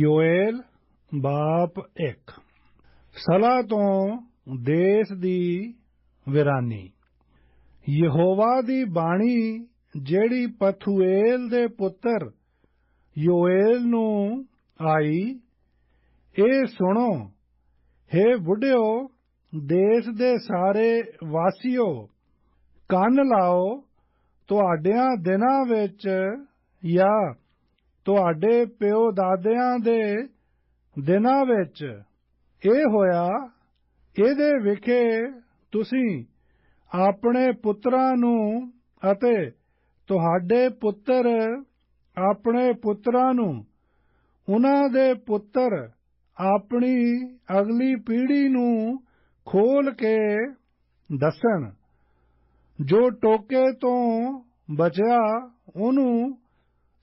ਯੋਏਲ ਬਾਪ 1 ਸਲਾ ਤੋਂ ਦੇਸ ਦੀ ਵਿਰਾਨੀ। ਯਹੋਵਾ ਦੀ ਬਾਣੀ, ਜਿਹੜੀ ਪਥੂਏਲ ਦੇ ਪੁੱਤਰ ਯੋਏਲ ਨੂੰ ਆਈ, ਇਹ ਸੁਣੋ हे ਬੁੱਢਿਓ, ਦੇਸ ਦੇ ਸਾਰੇ ਵਾਸੀਓ, ਕੰਨ ਲਾਓ, ਤੁਹਾਡਿਆਂ ਦਿਨਾਂ ਵਿੱਚ ਜਾਂ ਤੁਹਾਡੇ ਪਿਓ ਦਾਦਿਆਂ ਦੇ ਦਿਨਾਂ ਵਿੱਚ ਇਹ ਹੋਇਆ, ਇਹਦੇ ਵਿਖੇ ਤੁਸੀਂ ਆਪਣੇ ਪੁੱਤਰਾਂ ਨੂੰ ਅਤੇ ਤੁਹਾਡੇ ਪੁੱਤਰ ਆਪਣੇ ਪੁੱਤਰਾਂ ਨੂੰ, ਉਹਨਾਂ ਦੇ ਪੁੱਤਰ ਆਪਣੀ ਅਗਲੀ ਪੀੜ੍ਹੀ ਨੂੰ ਖੋਲ ਕੇ ਦੱਸਣ, ਜੋ ਟੋਕੇ ਤੋਂ ਬਚਿਆ ਉਹਨੂੰ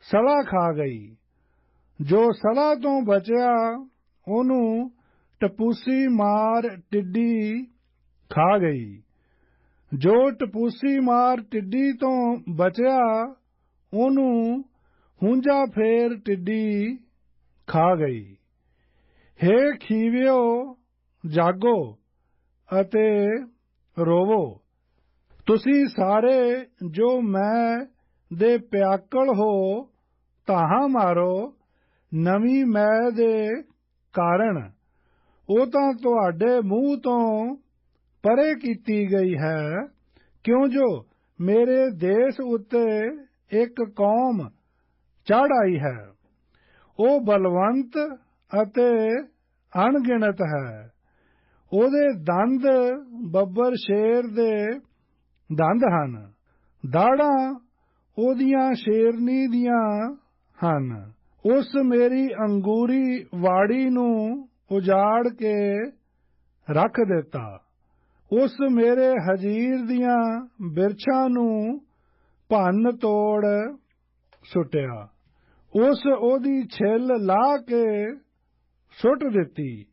ਸਲਾ ਖਾ ਗਈ। ਜੋ ਸਲਾ ਤੋਂ ਬਚਿਆ, ਉਹਨੂੰ ਟਪੂਸੀ ਮਾਰ ਟਿੱਡੀ ਖਾ ਗਈ। ਜੋ ਟਪੂਸੀ ਮਾਰ ਟਿੱਡੀ ਤੋਂ ਬਚਿਆ, ਉਹਨੂੰ ਹੁੰਜਾ ਫੇਰ ਟਿੱਡੀ ਖਾ ਗਈ। ਹੇ ਖੀਵਿਓ, ਜਾਗੋ ਅਤੇ ਰੋਵੋ। ਤੁਸੀਂ ਸਾਰੇ ਜੋ ਮੈਂ ਦੇ ਪਿਆਕਲ ਹੋ ਤਾਹਾਂ ਮਾਰੋ, ਨਵੀਂ ਮੈਂ ਦੇ ਕਾਰਨ। ਉਹ ਤਾਂ ਤੁਹਾਡੇ ਮੂੰਹ ਤੋਂ ਪਰੇ ਕੀਤੀ ਗਈ ਹੈ। ਕਿਉਂ ਜੋ ਮੇਰੇ ਦੇਸ਼ ਉੱਤੇ ਇੱਕ ਕੌਮ ਚੜ ਆਈ ਹੈ। ਉਹ ਬਲਵੰਤ ਅਤੇ ਅਣਗਿਣਤ ਹੈ। ਉਹਦੇ ਦੰਦ ਬੱਬਰ ਸ਼ੇਰ ਦੇ ਦੰਦ ਹਨ। ਦਾੜਾਂ ਉਹਦੀਆਂ ਸ਼ੇਰਨੀ ਦੀਆਂ ਹਨ। ਉਸ ਮੇਰੀ ਅੰਗੂਰੀ ਵਾੜੀ ਨੂੰ ਉਜਾੜ ਕੇ ਰੱਖ ਦਿੱਤਾ। ਉਸ ਮੇਰੇ ਹਜੀਰ ਦੀਆਂ ਬਿਰਛਾਂ ਨੂੰ ਭੰਨ ਤੋੜ ਸੁੱਟਿਆ। ਉਸ ਉਹਦੀ ਛਿੱਲ ਲਾ ਕੇ ਸੁੱਟ ਦਿੱਤੀ।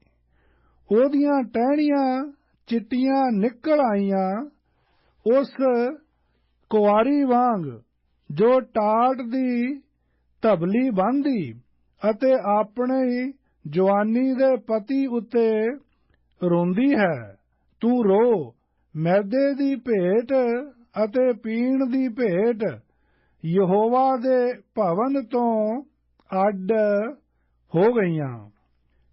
ਉਹਦੀਆਂ ਟਹਿਣੀਆਂ ਚਿੱਟੀਆਂ ਨਿਕਲ ਆਈਆਂ। ਉਸ ਕੁਵਾਰੀ ਵਾਂਗ ਜੋ ਟਾਟ ਦੀ ਧਬਲੀ ਬੰਦੀ ਅਤੇ ਆਪਣੇ ਜਵਾਨੀ ਦੇ ਪਤੀ ਉੱਤੇ ਰੋਂਦੀ ਹੈ, ਤੂੰ ਰੋ। ਮੈਦੇ ਦੀ ਭੇਟ ਅਤੇ ਪੀਣ ਦੀ ਭੇਟ ਯਹੋਵਾ ਦੇ ਭਵਨ ਤੋਂ ਅੱਡ ਹੋ ਗਈਆਂ।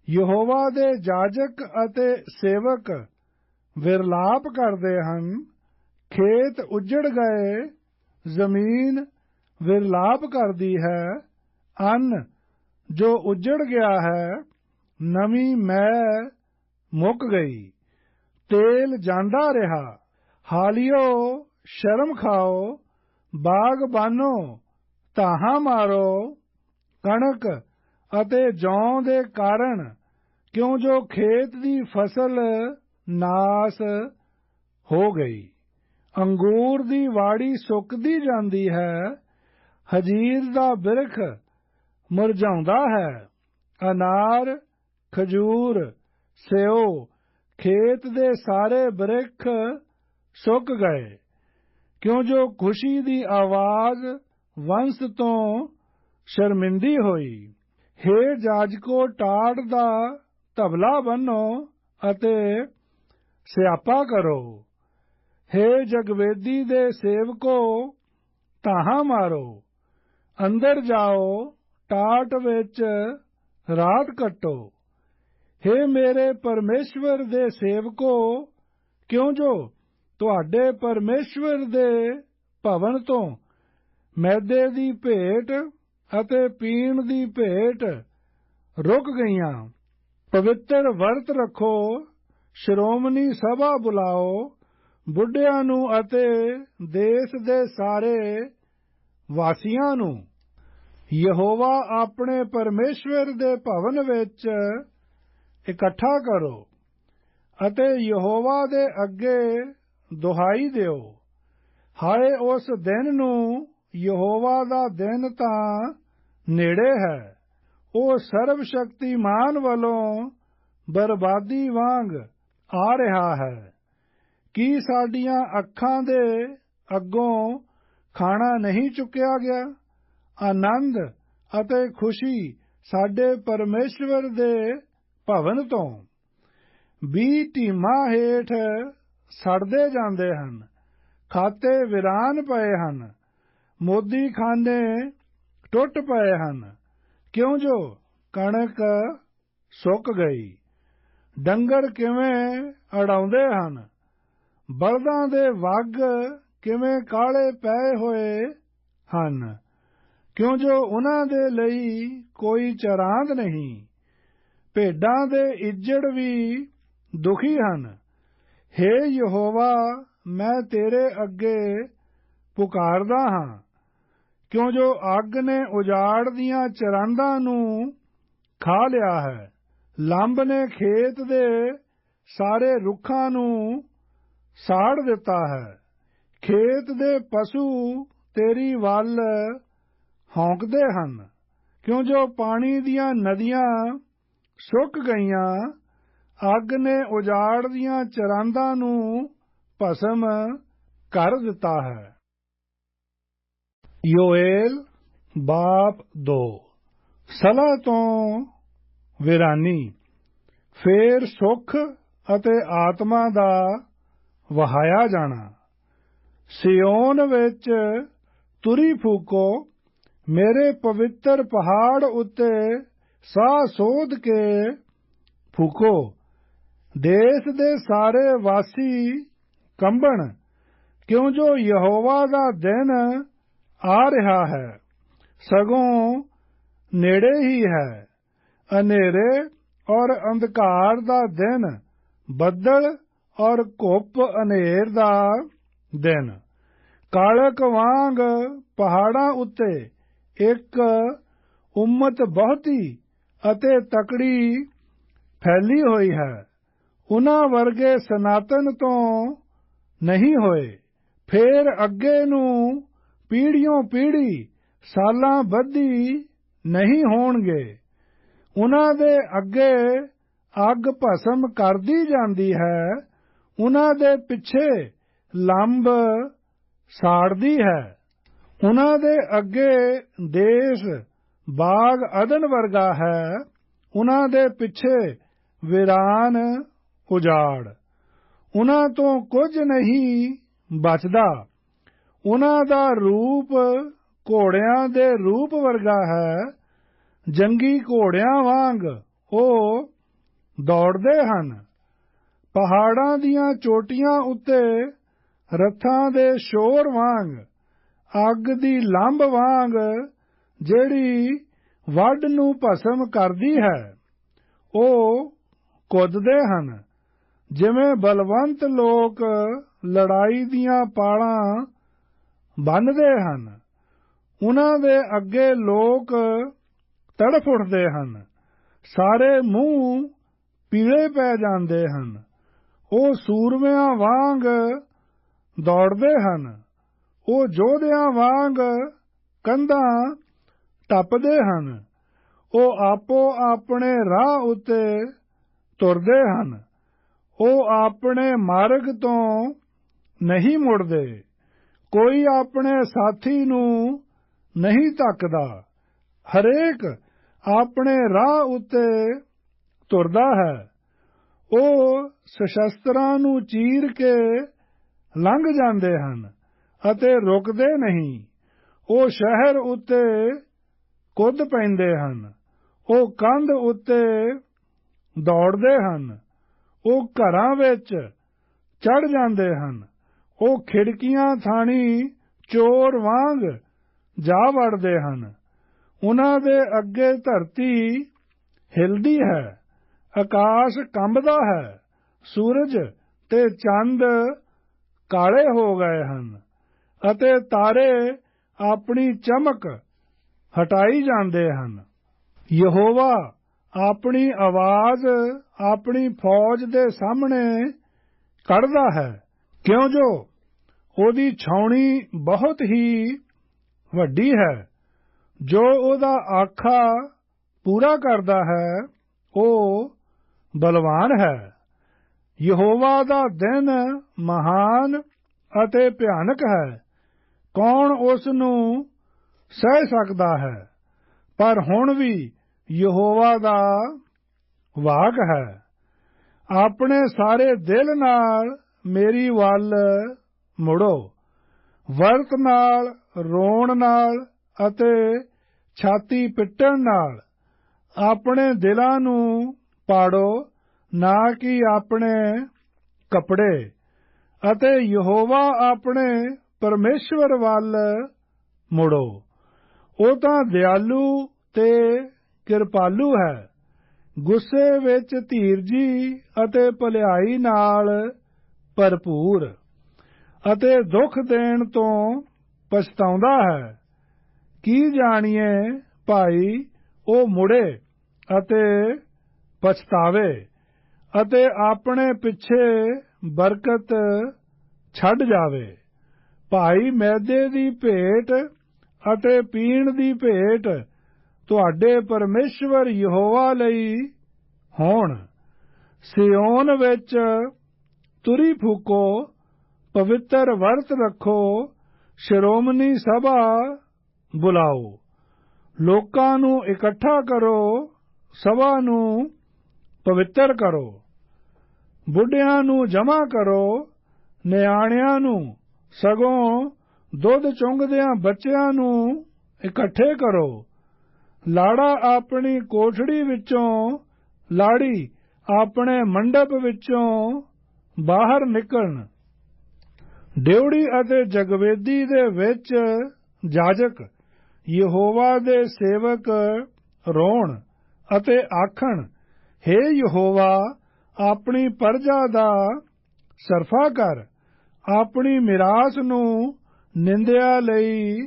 ਯਹੋਵਾ ਦੇ ਜਾਜਕ ਅਤੇ ਸੇਵਕ ਵਿਰਲਾਪ ਕਰਦੇ ਹਨ। ਖੇਤ ਉਜੜ ਗਏ ਜ਼ਮੀਨ ਵਿਰਲਾਪ ਕਰਦੀ ਹੈ, ਅੰਨ ਜੋ ਉਜੜ ਗਿਆ ਹੈ, ਨਵੀਂ ਮੈਂ ਮੁੱਕ ਗਈ। ਤੇਲ ਜਾਂਦਾ ਰਿਹਾ, ਹਾਲਿਓ ਸ਼ਰਮ ਖਾਓ, ਬਾਗ ਬਾਨੋ ਤਾਹਾਂ ਮਾਰੋ, ਕਣਕ ਅਤੇ ਜੌਂ ਦੇ ਕਾਰਨ ਕਿਉਂ ਜੋ ਖੇਤ ਦੀ ਫਸਲ ਨਾਸ ਹੋ ਗਈ। ਅੰਗੂਰ ਦੀ ਵਾੜੀ ਸੁੱਕਦੀ ਜਾਂਦੀ ਹੈ, ਹਜੀਰ ਦਾ ਬਿਰਖ ਮੁਰਝਾਉਂਦਾ ਹੈ। ਅਨਾਰ, ਖਜੂਰ, ਸਿਓ, ਖੇਤ ਦੇ ਸਾਰੇ ਬ੍ਰਿਖ ਸੁੱਕ ਗਏ। ਕਿਉਂ ਜੋ ਖੁਸ਼ੀ ਦੀ ਆਵਾਜ਼ ਵੰਸ ਤੋਂ ਸ਼ਰਮਿੰਦੀ ਹੋਈ। ਹੇ ਜਾਜਕੋ ਟਾੜ ਦਾ ਤਬਲਾ ਬੰਨੋ ਅਤੇ ਸਿਆਪਾ ਕਰੋ। ਹੇ ਜਗਵੇਦੀ ਦੇ ਸੇਵਕੋ ਤਾਹਾਂ ਮਾਰੋ। ਅੰਦਰ ਜਾਓ, ਟਾਟ ਵਿੱਚ ਰਾਤ ਕੱਟੋ। ਹੇ ਮੇਰੇ ਪਰਮੇਸ਼ਵਰ ਦੇ ਸੇਵਕੋ, ਕਿਉਂ ਜੋ? ਤੁਹਾਡੇ ਪਰਮੇਸ਼ਵਰ ਦੇ ਭਵਨ ਤੋਂ ਮੈਦੇ ਦੀ ਭੇਟ ਅਤੇ ਪੀਣ ਦੀ ਭੇਟ ਰੁਕ ਗਈਆਂ। ਪਵਿੱਤਰ ਵਰਤ ਰੱਖੋ, ਸ਼੍ਰੋਮਣੀ ਸਭਾ ਬੁਲਾਓ। ਬੁੱਢਿਆਂ ਨੂੰ ਅਤੇ ਦੇਸ਼ ਦੇ ਸਾਰੇ ਵਾਸੀਆਂ ਨੂੰ ਯਹੋਵਾ ਆਪਣੇ ਪਰਮੇਸ਼ਵਰ ਦੇ ਭਵਨ ਵਿੱਚ ਇਕੱਠਾ ਕਰੋ ਅਤੇ ਯਹੋਵਾ ਦੇ ਅੱਗੇ ਦੁਹਾਈ ਦਿਓ। ਹਾਏ, ਉਸ ਦਿਨ ਨੂੰ ਯਹੋਵਾ ਦਾ ਦਿਨ ਤਾਂ ਨੇੜੇ ਹੈ। ਉਹ ਸਰਬ ਸ਼ਕਤੀਮਾਨ ਵੱਲੋਂ ਬਰਬਾਦੀ ਵਾਂਗ ਆ ਰਿਹਾ ਹੈ। ਕੀ ਸਾਡੀਆਂ ਅੱਖਾਂ ਦੇ ਅੱਗੋਂ ਖਾਣਾ ਨਹੀਂ ਚੁੱਕਿਆ ਗਿਆ? ਆਨੰਦ ਅਤੇ ਖੁਸ਼ੀ ਸਾਡੇ ਪਰਮੇਸ਼ਵਰ ਦੇ ਭਵਨ ਤੋਂ। ਵੀ ਢੀਮਾ ਹੇਠ ਸੜਦੇ ਜਾਂਦੇ ਹਨ, ਖਾਤੇ ਵਿਰਾਨ ਪਏ ਹਨ, ਮੋਦੀ ਖਾਨੇ ਟੁੱਟ ਪਏ ਹਨ। ਕਿਉਂ ਜੋ ਕਣਕ ਸੁੱਕ ਗਈ? ਡੰਗਰ ਕਿਵੇਂ ਅੜਾਉਂਦੇ ਹਨ? ਬਲਦਾਂ ਦੇ ਵੱਗ ਕਿਵੇਂ ਕਾਲੇ ਪਏ ਹੋਏ ਹਨ? ਕਿਉਂ ਜੋ ਉਹਨਾਂ ਦੇ ਲਈ ਕੋਈ ਚਰਾਂਦ ਨਹੀਂ, ਭੇਡਾਂ ਦੇ ਇੱਜੜ ਵੀ ਦੁਖੀ ਹਨ। हे ਯਹੋਵਾ, ਮੈਂ ਤੇਰੇ ਅੱਗੇ ਪੁਕਾਰਦਾ ਹਾਂ। ਕਿਉਂ ਜੋ ਅੱਗ ਨੇ ਉਜਾੜ ਦੀਆਂ ਚਰਾਂਦਾਂ ਨੂੰ ਖਾ ਲਿਆ ਹੈ, ਲੰਬ ਨੇ ਖੇਤ ਦੇ ਸਾਰੇ ਰੁੱਖਾਂ ਨੂੰ ਸਾੜ ਦਿੱਤਾ ਹੈ। ਖੇਤ ਦੇ ਪਸ਼ੂ ਤੇਰੀ ਵੱਲ ਹੌਂਕਦੇ ਹਨ। ਕਿਉਂ ਜੋ ਪਾਣੀ ਦੀਆਂ ਨਦੀਆਂ ਸੁੱਕ ਗਈਆਂ, ਅੱਗ ਨੇ ਉਜਾੜ ਦੀਆਂ ਚਰਾਂਦਾਂ ਨੂੰ ਭਸਮ ਕਰ ਦਿੱਤਾ ਹੈ। ਯੋਏਲ ਬਾਪ 2 ਸਲਾ ਤੋਂ ਵਿਰਾਨੀ। ਫੇਰ ਸੁਖ ਅਤੇ ਆਤਮਾ ਦਾ ਵਹਾਇਆ ਜਾਣਾ। ਸਿਓਨ ਵਿੱਚ ਤੁਰੀ ਫੂਕੋ, ਮੇਰੇ ਪਵਿੱਤਰ ਪਹਾੜ ਉੱਤੇ ਸਾਹ ਸੋਧ ਕੇ ਫੂਕੋ। ਦੇਸ਼ ਦੇ ਸਾਰੇ ਵਾਸੀ ਕੰਬਣ, ਕਿਉਂ ਜੋ ਯਹੋਵਾ ਦਾ ਦਿਨ ਆ ਰਿਹਾ ਹੈ, ਸਗੋਂ ਨੇੜੇ ਹੀ ਹੈ। ਹਨੇਰੇ ਔਰ ਅੰਧਕਾਰ ਦਾ ਦਿਨ ਬੱਦਲ ਔਰ ਘੁੱਪ ਹਨੇਰ ਦਾ ਦਿਨ। ਕਾਲਕ ਵਾਂਗ ਪਹਾੜਾਂ ਉੱਤੇ ਇੱਕ ਉਮਤ ਬਹੁਤੀ ਅਤੇ ਤਕੜੀ ਫੈਲੀ ਹੋਈ ਹੈ। ਉਹਨਾਂ ਵਰਗੇ ਸਨਾਤਨ ਤੋਂ ਨਹੀਂ ਹੋਏ। ਫੇਰ ਅੱਗੇ ਨੂੰ ਪੀੜ੍ਹੀਓਂ ਪੀੜ੍ਹੀ ਸਾਲਾਂ ਬੱਧੀ ਨਹੀਂ ਹੋਣਗੇ। ਉਹਨਾਂ ਦੇ ਅੱਗੇ ਅੱਗ ਭਸਮ ਕਰਦੀ ਜਾਂਦੀ ਹੈ। ਉਹਨਾਂ ਦੇ ਪਿੱਛੇ ਲੰਬ ਸਾੜਦੀ ਹੈ। ਉਹਨਾਂ ਦੇ ਅੱਗੇ ਦੇਸ਼ ਬਾਗ ਅਦਨ ਵਰਗਾ ਹੈ। ਉਹਨਾਂ ਦੇ ਪਿੱਛੇ ਵਿਰਾਨ ਉਜਾੜ। ਉਹਨਾਂ ਤੋਂ ਕੁਝ ਨਹੀਂ ਬਚਦਾ। ਉਹਨਾਂ ਦਾ ਰੂਪ ਘੋੜਿਆਂ ਦੇ ਰੂਪ ਵਰਗਾ ਹੈ। ਜੰਗੀ ਘੋੜਿਆਂ ਵਾਂਗ ਉਹ ਦੌੜਦੇ ਹਨ। ਪਹਾੜਾਂ ਦੀਆਂ ਚੋਟੀਆਂ ਉੱਤੇ ਰੱਥਾਂ ਦੇ ਸ਼ੋਰ ਵਾਂਗ, ਅੱਗ ਦੀ ਲੰਬ ਵਾਂਗ ਜਿਹੜੀ ਵੱਡ ਨੂੰ ਭਸਮ ਕਰਦੀ ਹੈ, ਉਹ ਕੁੱਦਦੇ ਹਨ। ਜਿਵੇਂ ਬਲਵੰਤ ਲੋਕ ਲੜਾਈ ਦੀਆਂ ਪਾਲਾਂ ਬੰਨਦੇ ਹਨ, ਉਹਨਾਂ ਦੇ ਅੱਗੇ ਲੋਕ ਤੜਫ ਉੱਠਦੇ ਹਨ, ਸਾਰੇ ਮੂੰਹ ਪੀਲੇ ਪੈ ਜਾਂਦੇ ਹਨ। ਉਹ ਸੂਰਮਿਆਂ ਵਾਂਗ ਦੌੜਦੇ ਹਨ। ਉਹ ਜੋਧਿਆਂ ਵਾਂਗ ਕੰਧਾਂ ਟੱਪਦੇ ਹਨ। ਉਹ ਆਪੋ ਆਪਣੇ ਰਾਹ ਉਤੇ ਤੁਰਦੇ ਹਨ। ਉਹ ਆਪਣੇ ਮਾਰਗ ਤੋਂ ਨਹੀਂ ਮੁੜਦੇ। ਕੋਈ ਆਪਣੇ ਸਾਥੀ ਨੂੰ ਨਹੀਂ ਤੱਕਦਾ ਹਰੇਕ ਆਪਣੇ ਰਾਹ ਉਤੇ ਤੁਰਦਾ ਹੈ। ਉਹ ਸਸ਼ਸਤਰਾਂ ਨੂੰ ਚੀਰ ਕੇ ਲੰਘ ਜਾਂਦੇ ਹਨ ਅਤੇ ਰੁਕਦੇ ਨਹੀਂ। ਉਹ ਸ਼ਹਿਰ ਉੱਤੇ ਕੁੱਦ ਪੈਂਦੇ ਹਨ। ਉਹ ਕੰਧ ਉੱਤੇ ਦੌੜਦੇ ਹਨ। ਉਹ ਘਰਾਂ ਵਿੱਚ ਚੜ ਜਾਂਦੇ ਹਨ। ਉਹ ਖਿੜਕੀਆਂ, ਥਾਣੀ, ਚੋਰ ਵਾਂਗ ਜਾ ਵੜਦੇ ਹਨ। ਉਹਨਾਂ ਦੇ ਅੱਗੇ ਧਰਤੀ ਹਿਲਦੀ ਹੈ। ਆਕਾਸ਼ ਕੰਬਦਾ ਹੈ, ਸੂਰਜ ਤੇ ਚੰਦ ਕਾਲੇ ਹੋ ਗਏ ਹਨ ਅਤੇ ਤਾਰੇ ਆਪਣੀ ਚਮਕ ਹਟਾਈ ਜਾਂਦੇ ਹਨ। ਯਹੋਵਾ ਆਪਣੀ ਆਵਾਜ਼ ਆਪਣੀ ਫੌਜ ਦੇ ਸਾਹਮਣੇ ਕੱਢਦਾ ਹੈ, ਕਿਉਂ ਜੋ ਉਹਦੀ ਛਾਉਣੀ ਬਹੁਤ ਹੀ ਵੱਡੀ ਹੈ, ਜੋ ਉਹਦਾ ਆਖਾ ਪੂਰਾ ਕਰਦਾ ਹੈ, ਉਹ ਬਲਵਾਨ ਹੈ। ਯਹੋਵਾ ਦਾ ਦਿਨ ਮਹਾਨ ਅਤੇ ਭਿਆਨਕ ਹੈ। ਕੌਣ ਉਸ ਨੂੰ ਸਹਿ ਸਕਦਾ ਹੈ? ਪਰ ਹੁਣ ਵੀ ਯਹੋਵਾ ਦਾ ਵਾਕ ਹੈ। ਆਪਣੇ ਸਾਰੇ ਦਿਲ ਨਾਲ ਮੇਰੀ ਵੱਲ ਮੁੜੋ। ਵਰਤ ਨਾਲ, ਰੋਣ ਨਾਲ ਅਤੇ ਛਾਤੀ ਪਿੱਟਣ ਨਾਲ ਆਪਣੇ ਦਿਲਾਂ ਨੂੰ ਪਾੜੋ, ਨਾ ਕਿ ਆਪਣੇ ਕਪੜੇ। ਅਤੇ ਯਹੋਵਾ ਆਪਣੇ ਪਰਮੇਸ਼ਵਰ ਵੱਲ ਮੁੜੋ। ਉਹ ਤਾਂ ਦਿਆਲੂ ਤੇ ਕਿਰਪਾਲੂ ਹੈ। ਗੁੱਸੇ ਵਿੱਚ ਧੀਰਜੀ ਅਤੇ ਭਲਾਈ ਨਾਲ ਭਰਪੂਰ। ਅਤੇ ਦੁੱਖ ਦੇਣ ਤੋਂ ਪਛਤਾਉਂਦਾ ਹੈ। ਕੀ ਜਾਣੀਏ ਭਾਈ, ਉਹ ਮੁੜੇ ਅਤੇ ਪਛਤਾਵੇ ਅਤੇ ਆਪਣੇ ਪਿੱਛੇ ਬਰਕਤ ਛੱਡ ਜਾਵੇ। ਭਾਈ ਮੈਦੇ ਦੀ ਭੇਟ ਅਤੇ ਪੀਣ ਦੀ ਭੇਟ ਤੁਹਾਡੇ ਪਰਮੇਸ਼ਵਰ ਯਹੋਵਾ ਲਈ ਹੋਣ। ਸਿਓਨ ਵਿੱਚ ਤੁਰੀ ਫੂਕੋ, ਪਵਿੱਤਰ ਵਰਤ ਰੱਖੋ, ਸ਼੍ਰੋਮਣੀ ਸਭਾ ਬੁਲਾਓ। ਲੋਕਾਂ ਨੂੰ ਇਕੱਠਾ ਕਰੋ, ਸਭਾ ਨੂੰ ਪਵਿੱਤਰ ਕਰੋ। ਬੁੱਢਿਆਂ ਨੂੰ ਜਮਾ ਕਰੋ, ਨਿਆਣਿਆਂ ਨੂੰ ਸਗੋਂ ਦੁੱਧ ਚੁੰਗਦਿਆਂ ਬੱਚਿਆਂ ਨੂੰ ਇਕੱਠੇ ਕਰੋ। ਲਾੜਾ ਆਪਣੀ ਕੋਠੜੀ ਵਿੱਚੋਂ, ਲਾੜੀ ਆਪਣੇ ਮੰਡਪ ਵਿੱਚੋਂ ਬਾਹਰ ਨਿਕਲਣ। ਡਿਉੜੀ ਅਤੇ ਜਗਵੇਦੀ ਦੇ ਵਿੱਚ ਜਾਜਕ, ਯਹੋਵਾ ਦੇ ਸੇਵਕ ਰੋਣ ਅਤੇ ਆਖਣ हे ਯਹੋਵਾ, ਆਪਣੀ ਪਰਜਾ ਦਾ ਸਰਫਾ ਕਰ। ਆਪਣੀ ਮਿਰਾਸ ਨੂੰ ਨਿੰਦਿਆ ਲਈ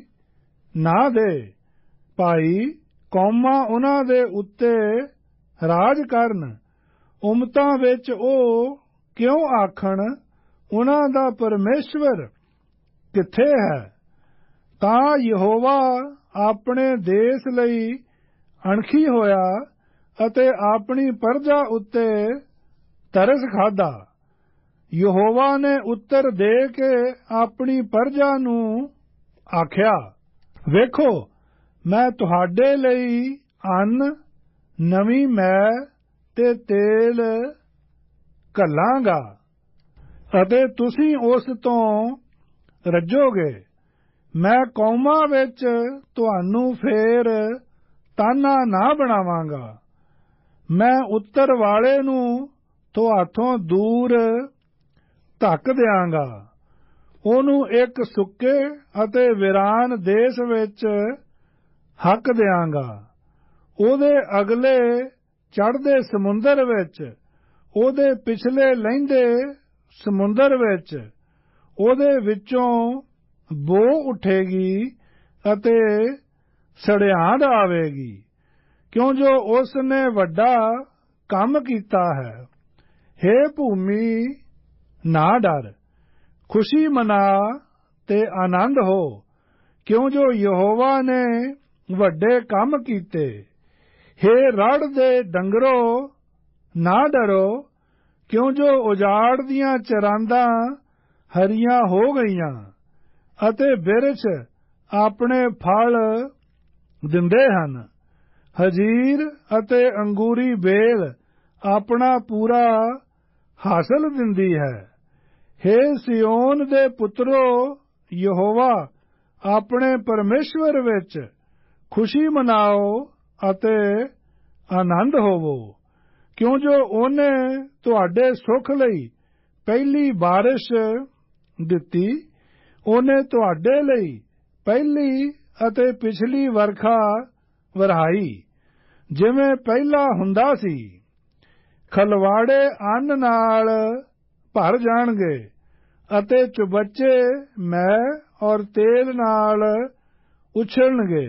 ਨਾ ਦੇ। ਭਾਈ, ਕੌਮਾਂ ਉਹਨਾਂ ਦੇ ਉੱਤੇ ਰਾਜ ਕਰਨ। ਉਮਤਾਂ ਵਿੱਚ ਉਹ ਕਿਉਂ ਆਖਣ? ਉਹਨਾਂ ਦਾ ਪਰਮੇਸ਼ਵਰ ਕਿੱਥੇ ਹੈ? ਤਾਂ ਯਹੋਵਾ ਆਪਣੇ ਦੇਸ਼ ਲਈ ਅਣਖੀ ਹੋਇਆ ਅਤੇ ਆਪਣੀ ਪਰਜਾ ਉੱਤੇ ਤਰਸ ਖਾਦਾ ਯਹੋਵਾ ਨੇ ਉੱਤਰ ਦੇ ਕੇ ਆਪਣੀ ਪਰਜਾ ਨੂੰ ਆਖਿਆ, ਵੇਖੋ, ਮੈਂ ਤੁਹਾਡੇ ਲਈ ਅੰਨ, ਨਵੀਂ ਮੈਂ ਤੇ ਤੇਲ ਘੱਲਾਂਗਾ ਅਤੇ ਤੁਸੀਂ ਉਸ ਤੋਂ ਰੱਜੋਗੇ। ਮੈਂ ਕੌਮਾਂ ਵਿੱਚ ਤੁਹਾਨੂੰ ਫੇਰ ਤਾਨਾ ਨਾ ਬਣਾਵਾਂਗਾ। ਮੈਂ ਉੱਤਰ ਵਾਲੇ ਨੂੰ ਤੁਹਾਥੋਂ ਦੂਰ ਧੱਕ ਦਿਆਂਗਾ। ਉਹਨੂੰ ਇੱਕ ਸੁੱਕੇ ਅਤੇ ਵਿਰਾਨ ਦੇਸ਼ ਵਿੱਚ ਹੱਕ ਦਿਆਂਗਾ। ਉਹਦੇ ਅਗਲੇ ਚੜ੍ਹਦੇ ਸਮੁੰਦਰ ਵਿੱਚ, ਉਹਦੇ ਪਿਛਲੇ ਲਹਿੰਦੇ ਸਮੁੰਦਰ ਵਿੱਚ, ਉਹਦੇ ਵਿੱਚੋਂ ਬੋ ਉਠੇਗੀ ਅਤੇ ਸੜਿਆਂਦ ਆਵੇਗੀ। ਕਿਉਂ ਜੋ ਉਸ ਨੇ ਵੱਡਾ ਕੰਮ ਕੀਤਾ ਹੈ? हे ਭੂਮੀ, ਨਾ ਡਰ। ਖੁਸ਼ੀ ਮਨਾ ਤੇ ਆਨੰਦ ਹੋ। ਕਿਉਂ ਜੋ ਯਹੋਵਾ ਨੇ ਵੱਡੇ ਕੰਮ ਕੀਤੇ? हे ਰੜ ਦੇ ਡੰਗਰੋ, ਨਾ ਡਰੋ। ਕਿਉਂ ਜੋ ਉਜਾੜ ਦੀਆਂ ਚਰਾਂਦਾਂ ਹਰੀਆਂ ਹੋ ਗਈਆਂ ਅਤੇ ਬਿਰਛ ਆਪਣੇ ਫਲ ਦਿੰਦੇ ਹਨ? ਹਜੀਰ ਅਤੇ ਅੰਗੂਰੀ ਬੇਲ ਆਪਣਾ ਪੂਰਾ ਹਾਸਲ ਦਿੰਦੀ ਹੈ। हे ਸਿਯੋਨ ਦੇ ਪੁੱਤਰੋ, ਯਹੋਵਾ, ਆਪਣੇ ਪਰਮੇਸ਼ਵਰ ਵਿੱਚ ਖੁਸ਼ੀ ਮਨਾਓ ਅਤੇ ਆਨੰਦ ਹੋਵੋ, ਕਿਉਂ ਜੋ ਉਹਨੇ ਤੁਹਾਡੇ ਸੁਖ ਲਈ ਪਹਿਲੀ ਬਾਰਿਸ਼ ਦਿੱਤੀ, ਉਹਨੇ ਤੁਹਾਡੇ ਲਈ ਪਹਿਲੀ ਅਤੇ ਪਿਛਲੀ ਵਰਖਾ ਵਰਹਾਈ। ਜਿਵੇਂ ਪਹਿਲਾਂ ਹੁੰਦਾ ਸੀ, ਖਲਵਾੜੇ ਅੰਨ ਨਾਲ ਭਰ ਜਾਣਗੇ ਅਤੇ ਚੁਬੱਚੇ ਮੈਂ ਔਰ ਤੇਲ ਨਾਲ ਉਛਲਣਗੇ।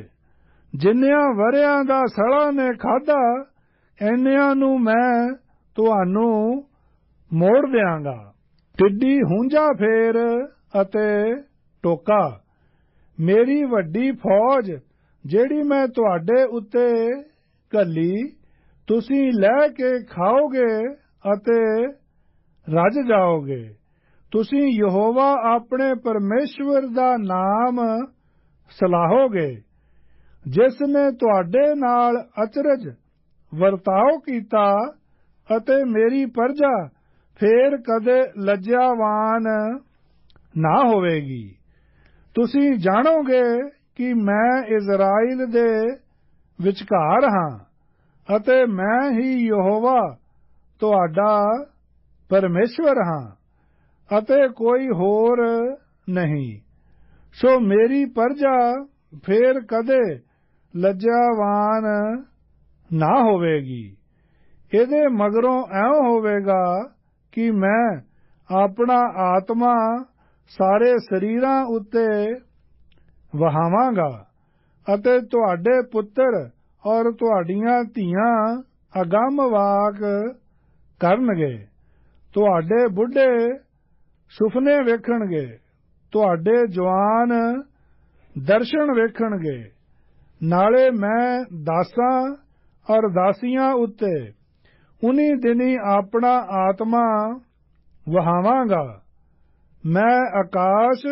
ਜਿੰਨਿਆਂ ਵਰਿਆਂ ਦਾ ਸੜਾ ਨੇ ਖਾਦਾ ਐਨਿਆਂ ਨੂੰ ਮੈਂ ਤੁਹਾਨੂੰ ਮੋੜ ਦਿਆਂਗਾ। ਟਿੱਡੀ ਹੁੰਜਾ ਫੇਰ ਅਤੇ ਟੋਕਾ, ਮੇਰੀ ਵੱਡੀ ਫੌਜ, ਜਿਹੜੀ ਮੈਂ ਤੁਹਾਡੇ ਉੱਤੇ ਕੱਲੀ ਤੁਸੀਂ ਲੈ ਕੇ ਖਾਓਗੇ ਅਤੇ ਰੱਜ ਜਾਓਗੇ। ਤੁਸੀਂ ਯਹੋਵਾ ਆਪਣੇ ਪਰਮੇਸ਼ਵਰ ਦਾ ਨਾਮ ਸਲਾਹੋਗੇ, ਜਿਸ ਨੇ ਤੁਹਾਡੇ ਨਾਲ ਅਚਰਜ ਵਰਤਾਓ ਕੀਤਾ ਅਤੇ ਮੇਰੀ ਪਰਜਾ ਫੇਰ ਕਦੇ ਲੱਜਿਆਵਾਨ ਨਾ ਹੋਵੇਗੀ। ਤੁਸੀਂ ਜਾਣੋਗੇ ਕਿ ਮੈਂ ਇਜ਼ਰਾਈਲ ਦੇ ਵਿਚਕਾਰ ਹਾਂ, ਅਤੇ ਮੈਂ ਹੀ ਯਹੋਵਾ ਤੁਹਾਡਾ ਪਰਮੇਸ਼ਵਰ ਹਾਂ, ਅਤੇ ਕੋਈ ਹੋਰ ਨਹੀਂ। ਸੋ ਮੇਰੀ ਪਰਜਾ ਫੇਰ ਕਦੇ ਲੱਜਾਵਾਨ ਨਾ ਹੋਵੇਗੀ। ਇਹਦੇ ਮਗਰੋਂ ਐਉਂ ਹੋਵੇਗਾ ਕਿ ਮੈਂ ਆਪਣਾ ਆਤਮਾ ਸਾਰੇ ਸਰੀਰਾਂ ਉੱਤੇ ਵਹਾਵਾਂਗਾ। ਅਤੇ ਤੁਹਾਡੇ ਪੁੱਤਰ ਔਰ ਤੁਹਾਡੀਆਂ ਧੀਆਂ ਅਗੰਮ ਵਾਕ ਕਰਨਗੇ। ਤੁਹਾਡੇ ਬੁੱਢੇ ਸੁਪਨੇ ਵੇਖਣਗੇ। ਤੁਹਾਡੇ ਜਵਾਨ ਦਰਸ਼ਨ ਵੇਖਣਗੇ। ਨਾਲੇ ਮੈਂ ਦਾਸਾਂ ਔਰ ਦਾਸੀਆਂ ਉੱਤੇ ਉਨੀ ਦਿਨੀ ਆਪਣਾ ਆਤਮਾ ਵਹਾਵਾਂਗਾ। ਮੈਂ ਆਕਾਸ਼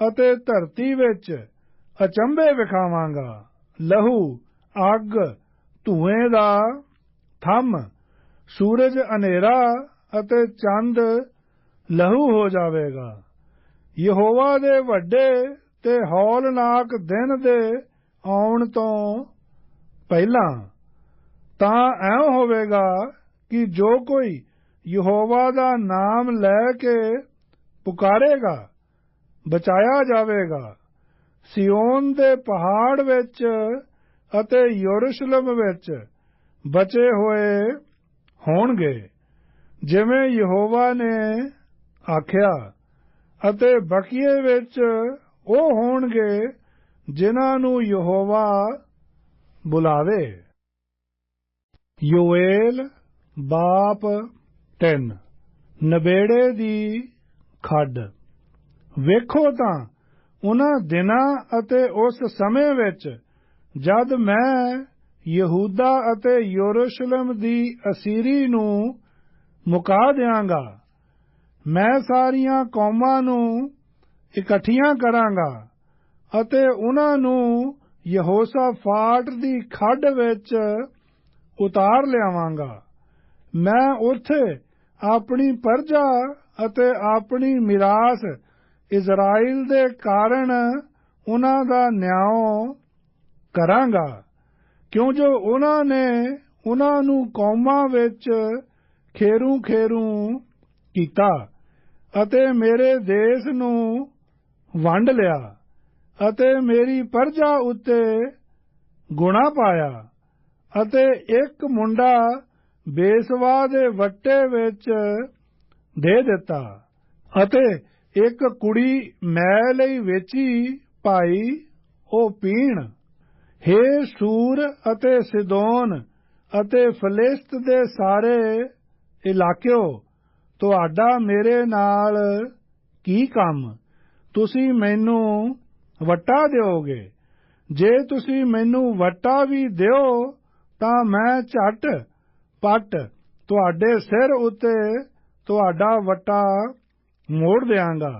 ਅਤੇ ਧਰਤੀ ਵਿੱਚ ਅਚੰਭੇ ਵਿਖਾਵਾਂਗਾ। ਲਹੂ, ਅੱਗ, ਧੂਏ ਦਾ ਥੰਮ, ਸੂਰਜ ਹਨੇਰਾ ਅਤੇ ਚੰਦ ਲਹੂ ਹੋ ਜਾਵੇਗਾ। ਯਹੋਵਾ ਦੇ ਵੱਡੇ ਤੇ ਹੌਲਨਾਕ ਦਿਨ ਦੇ ਆਉਣ ਤੋਂ ਪਹਿਲਾਂ ਤਾਂ ਐਂ ਹੋਵੇਗਾ ਕਿ ਜੋ ਕੋਈ ਯਹੋਵਾ ਦਾ ਨਾਮ ਲੈ ਕੇ ਪੁਕਾਰੇਗਾ, ਬਚਾਇਆ ਜਾਵੇਗਾ। ਸਿਯੋਨ ਦੇ ਪਹਾੜ ਵਿੱਚ ਅਤੇ ਯਰੂਸ਼ਲਮ ਵਿੱਚ ਬਚੇ ਹੋਏ ਹੋਣਗੇ, ਜਿਵੇਂ ਯਹੋਵਾ ਨੇ ਆਖਿਆ, ਅਤੇ ਬਕੀਏ ਵਿੱਚ ਉਹ ਹੋਣਗੇ ਜਿਨ੍ਹਾਂ ਨੂੰ ਯਹੋਵਾ ਬੁਲਾਵੇ। ਯੋਏਲ ਬਾਪ 10 ਨਬੇੜੇ ਦੀ ਖੱਡ। ਵੇਖੋ ਤਾਂ ਉਹਨਾਂ ਦਿਨਾਂ ਅਤੇ ਉਸ ਸਮੇਂ ਵਿੱਚ ਜਦ ਮੈਂ ਯਹੂਦਾ ਅਤੇ ਯਰੂਸ਼ਲਮ ਦੀ ਅਸੀਰੀ ਨੂੰ ਮੁਕਾ ਦਿਆਂਗਾ, ਮੈਂ ਸਾਰੀਆਂ ਕੌਮਾਂ ਨੂੰ ਇਕੱਠੀਆਂ ਕਰਾਂਗਾ ਅਤੇ ਉਹਨਾਂ ਨੂੰ ਯਹੋਸ਼ਾਫਾਟ ਦੀ ਖੱਡ ਵਿੱਚ ਉਤਾਰ ਲਿਆਵਾਂਗਾ। ਮੈਂ ਉੱਥੇ ਆਪਣੀ ਪਰਜਾ ਅਤੇ ਆਪਣੀ ਮਿਰਾਸ ਇਜ਼ਰਾਈਲ ਦੇ ਕਾਰਨ ਉਹਨਾਂ ਦਾ ਨਿਆਂ ਕਰਾਂਗਾ। ਕਿਉਂ ਜੋ ਉਹਨਾਂ ਨੇ ਉਹਨਾਂ ਨੂੰ ਕੌਮਾਂ ਵਿੱਚ ਖੇਰੂ ਖੇਰੂ ਕੀਤਾ ਅਤੇ ਮੇਰੇ ਦੇਸ਼ ਨੂੰ ਵੰਡ ਲਿਆ ਅਤੇ ਮੇਰੀ ਪਰਜਾ ਉੱਤੇ ਗੁਣਾ ਪਾਇਆ ਅਤੇ ਇੱਕ ਮੁੰਡਾ ਬੇਸਵਾ ਦੇ ਵੱਟੇ ਵਿੱਚ ਦੇ ਦਿੱਤਾ ਅਤੇ ਇੱਕ ਕੁੜੀ ਮੈਂ ਲਈ ਵੇਚੀ, ਭਾਈ, ਉਹ ਪੀਣ। ਹੇ ਸੂਰ ਅਤੇ ਸਿਦੋਨ ਅਤੇ ਫਲਿਸਤ ਦੇ ਸਾਰੇ ਇਲਾਕਿਓ, ਤੁਹਾਡਾ ਮੇਰੇ ਨਾਲ ਕੀ ਕੰਮ? ਤੁਸੀਂ ਮੈਨੂੰ ਵਟਾ ਦਿਓਗੇ। ਜੇ ਤੁਸੀਂ ਮੈਨੂੰ ਵਟਾ ਵੀ ਦਿਓ, ਤਾਂ ਮੈਂ ਝਟ ਪਟ ਤੁਹਾਡੇ ਸਿਰ ਉੱਤੇ ਤੁਹਾਡਾ ਵਟਾ ਮੋੜ ਦਿਆਂਗਾ।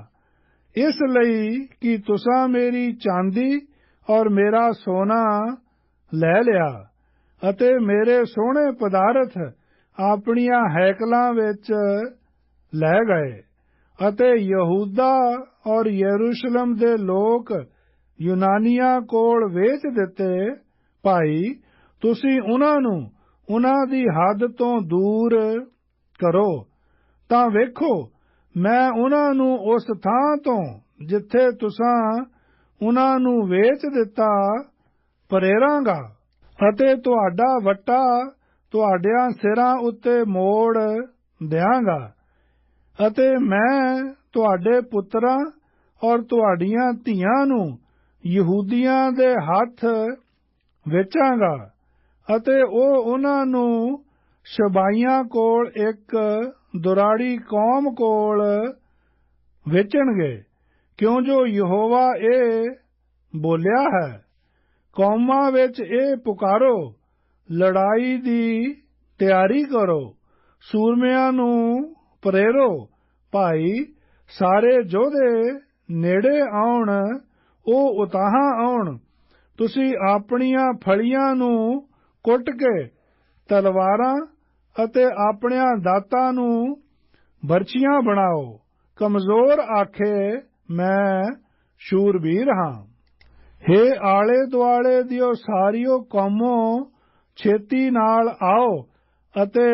ਇਸ ਲਈ ਕਿ ਤੁਸੀਂ ਮੇਰੀ ਚਾਂਦੀ ਔਰ ਮੇਰਾ ਸੋਨਾ ਲੈ ਲਿਆ ਅਤੇ ਮੇਰੇ ਸੋਹਣੇ ਪਦਾਰਥ ਆਪਣੀਆਂ ਹੈਕਲਾਂ ਵਿੱਚ ਲੈ ਗਏ ਅਤੇ ਯਹੂਦਾ ਔਰ ਯਰੂਸ਼ਲਮ ਦੇ ਲੋਕ ਯੂਨਾਨੀਆਂ ਕੋਲ ਵੇਚ ਦਿੱਤੇ, ਭਾਈ, ਤੁਸੀਂ ਉਹਨਾਂ ਨੂੰ ਉਹਨਾਂ ਦੀ ਹੱਦ ਤੋਂ ਦੂਰ ਕਰੋ, ਤਾਂ ਵੇਖੋ ਮੈਂ ਉਹਨਾਂ ਨੂੰ ਉਸ ਥਾਂ ਤੋਂ ਜਿੱਥੇ ਤੁਸੀਂ ਉਹਨਾਂ ਨੂੰ ਵੇਚ ਦਿੱਤਾ, ਪਰੇਰਾਂਗਾ ਅਤੇ ਤੁਹਾਡਾ ਵੱਟਾ ਤੁਹਾਡਿਆਂ ਸਿਰਾਂ ਉੱਤੇ ਮੋੜ ਦਿਆਂਗਾ ਅਤੇ ਮੈਂ ਤੁਹਾਡੇ ਪੁੱਤਰਾਂ ਔਰ ਤੁਹਾਡੀਆਂ ਧੀਆਂ ਨੂੰ ਯਹੂਦੀਆਂ ਦੇ ਹੱਥ ਵੇਚਾਂਗਾ ਅਤੇ ਉਹ ਉਹਨਾਂ ਨੂੰ ਸ਼ਬਾਈਆਂ ਕੋਲ ਇੱਕ ਦੁਰਾੜੀ ਕੌਮ ਕੋਲ ਵੇਚਣਗੇ। ਕਿਉਂ ਜੋ ਯਹੋਵਾ ਇਹ ਬੋਲਿਆ ਹੈ, ਕੌਮਾਂ ਵਿੱਚ ਇਹ ਪੁਕਾਰੋ, ਲੜਾਈ ਦੀ ਤਿਆਰੀ ਕਰੋ, ਸੂਰਮਿਆਂ ਨੂੰ ਪ੍ਰੇਰੋ, ਭਾਈ, ਸਾਰੇ ਜੋਧੇ ਨੇੜੇ ਆਉਣ, ਉਹ ਉਤਾਹਾਂ ਆਉਣ। ਤੁਸੀਂ ਆਪਣੀਆਂ ਫਲੀਆਂ ਨੂੰ ਕੁੱਟ ਕੇ ਤਲਵਾਰਾਂ ਅਤੇ ਆਪਣਿਆਂ ਦਾਤਾਂ ਨੂੰ ਬਰਚੀਆਂ ਬਣਾਓ। ਕਮਜ਼ੋਰ ਆਖੇ, ਮੈਂ ਸ਼ੂਰਬੀਰ ਹਾਂ। ਹੇ ਆਲੇ ਦੁਆਲੇ ਦਿਓ ਸਾਰਿਓ ਕੌਮੋ, ਛੇਤੀ ਨਾਲ ਆਓ ਅਤੇ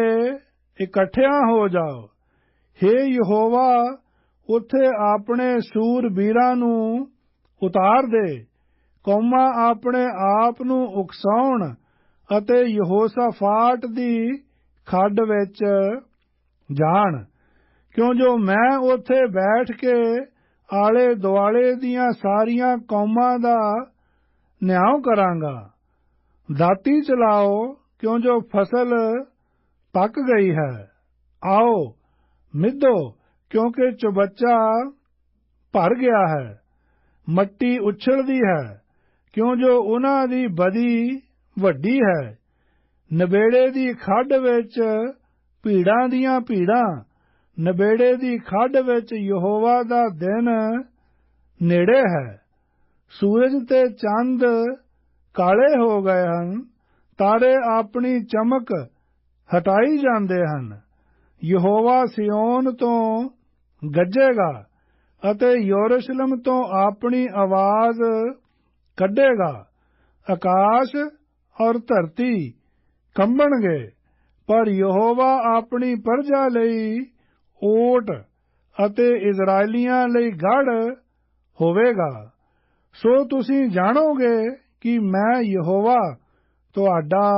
ਇਕੱਠਿਆਂ ਹੋ ਜਾਓ। ਹੇ ਯਹੋਵਾ, ਉੱਥੇ ਆਪਣੇ ਸੂਰਬੀਰਾਂ ਨੂੰ ਉਤਾਰ ਦੇ। ਕੌਮਾਂ ਆਪਣੇ ਆਪ ਨੂੰ ਉਕਸਾਉਣ ਅਤੇ ਯਹੋਸ਼ਾਫਾਟ ਦੀ ਖੱਡ ਵਿੱਚ ਜਾਣ। ਕਿਉਂ ਜੋ ਮੈਂ ਉੱਥੇ ਬੈਠ ਕੇ ਆਲੇ ਦੁਆਲੇ ਦੀਆਂ ਸਾਰੀਆਂ ਕੌਮਾਂ ਦਾ ਨਿਆਂ ਕਰਾਂਗਾ। ਦਾਤੀ ਚਲਾਓ, ਕਿਉਂ ਜੋ ਫਸਲ ਪੱਕ ਗਈ ਹੈ। ਆਓ, ਮਿੱਧੋ, ਕਿਉਂਕਿ ਚੁਬੱਚਾ ਭਰ ਗਿਆ ਹੈ। ਮੱਟੀ ਉਛਲਦੀ ਹੈ, ਕਿਉਂ ਜੋ ਉਹਨਾਂ ਦੀ ਬਦੀ ਵੱਡੀ ਹੈ। ਨਵੇੜੇ ਦੀ ਖੱਡ ਵਿੱਚ ਭੀੜਾਂ ਦੀਆਂ ਭੀੜਾਂ, ਨਵੇੜੇ ਦੀ ਖੱਡ ਵਿੱਚ ਯਹੋਵਾ ਦਾ ਦਿਨ ਨੇੜੇ ਹੈ। ਸੂਰਜ ਤੇ ਚੰਦ ਕਾਲੇ ਹੋ ਗਏ ਹਨ, ਤਾਰੇ ਆਪਣੀ ਚਮਕ ਹਟਾਈ ਜਾਂਦੇ ਹਨ। ਯਹੋਵਾ ਸਿਓਨ ਤੋਂ ਗੱਜੇਗਾ ਅਤੇ ਯਰੂਸ਼ਲਮ ਤੋਂ ਆਪਣੀ ਆਵਾਜ਼ ਕੱਢੇਗਾ। ਆਕਾਸ਼ ਔਰ ਧਰਤੀ ਕੰਬਣਗੇ। ਪਰ ਯਹੋਵਾ ਆਪਣੀ ਪਰਜਾ ਲਈ ਓਟ ਅਤੇ ਇਜ਼ਰਾਈਲੀਆਂ ਲਈ ਗੜ ਹੋਵੇਗਾ। ਸੋ ਤੁਸੀਂ ਜਾਣੋਗੇ ਕਿ ਮੈਂ ਯਹੋਵਾ ਤੁਹਾਡਾ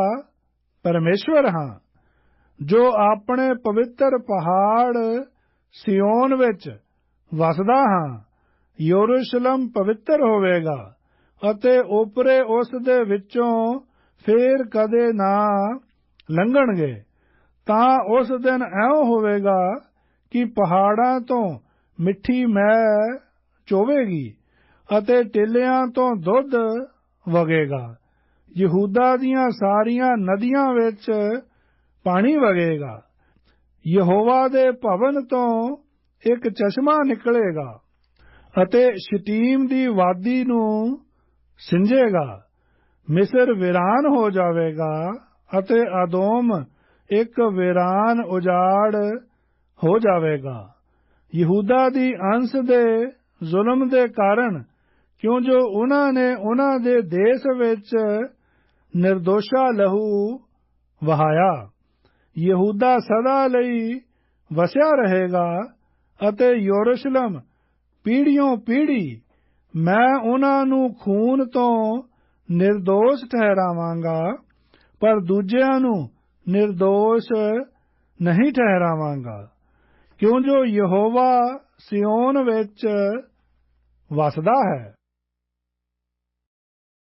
ਪਰਮੇਸ਼ਵਰ ਹਾਂ, ਜੋ ਆਪਣੇ ਪਵਿੱਤਰ ਪਹਾੜ ਸਿਯੋਨ ਵਿੱਚ ਵਸਦਾ ਹਾਂ। ਯਰੂਸ਼ਲਮ ਪਵਿੱਤਰ ਹੋਵੇਗਾ ਅਤੇ ਉਪਰੇ ਉਸ ਦੇ ਵਿੱਚੋਂ ਫੇਰ ਕਦੇ ਨਾ ਲੰਘਣਗੇ, ਤਾਂ ਉਸ ਦਿਨ ਐਉਂ ਹੋਵੇਗਾ ਕਿ ਪਹਾੜਾਂ ਤੋਂ ਮਿੱਠੀ ਮੈ ਚੋਵੇਗੀ ਅਤੇ ਟਿੱਲਿਆਂ ਤੋਂ ਦੁੱਧ ਵਗੇਗਾ। ਯਹੂਦਾ ਦੀਆਂ ਸਾਰੀਆਂ ਨਦੀਆਂ ਵਿੱਚ ਪਾਣੀ ਵਗੇਗਾ। ਯਹੋਵਾ ਦੇ ਭਵਨ ਤੋਂ ਇੱਕ ਚਸ਼ਮਾ ਨਿਕਲੇਗਾ ਅਤੇ ਸ਼ਤੀਮ ਦੀ ਵਾਦੀ ਨੂੰ ਸਿੰਜੇਗਾ। ਮਿਸਰ ਵੀਰਾਨ ਹੋ ਜਾਵੇਗਾ ਅਤੇ ਆਦੋਮ ਇੱਕ ਵੀਰਾਨ ਉਜਾੜ ਹੋ ਜਾਵੇਗਾ। ਯਹੂਦਾ ਦੀ ਅੰਸ਼ ਦੇ ਜ਼ੁਲਮ ਦੇ ਕਾਰਨ ਕਿਉਂ ਜੋ ਉਹਨਾਂ ਨੇ ਉਹਨਾਂ ਦੇ ਦੇਸ਼ ਵਿੱਚ ਨਿਰਦੋਸ਼ਾ ਲਹੂ ਵਹਾਇਆ। ਯਹੂਦਾ ਸਦਾ ਲਈ ਵਸਿਆ ਰਹੇਗਾ ਅਤੇ ਯਰੂਸ਼ਲਮ ਪੀੜ੍ਹੀਓਂ ਪੀੜ੍ਹੀ ਮੈਂ ਉਹਨਾਂ ਨੂੰ ਖੂਨ ਤੋਂ ਨਿਰਦੋਸ਼ ਠਹਿਰਾਵਾਂਗਾ, ਪਰ ਦੂਜਿਆਂ ਨੂੰ ਨਿਰਦੋਸ਼ ਨਹੀਂ ਠਹਿਰਾਵਾਂਗਾ। ਕਿਉਂ ਜੋ ਯਹੋਵਾ ਸਿਓਨ ਵਿੱਚ ਵਸਦਾ ਹੈ?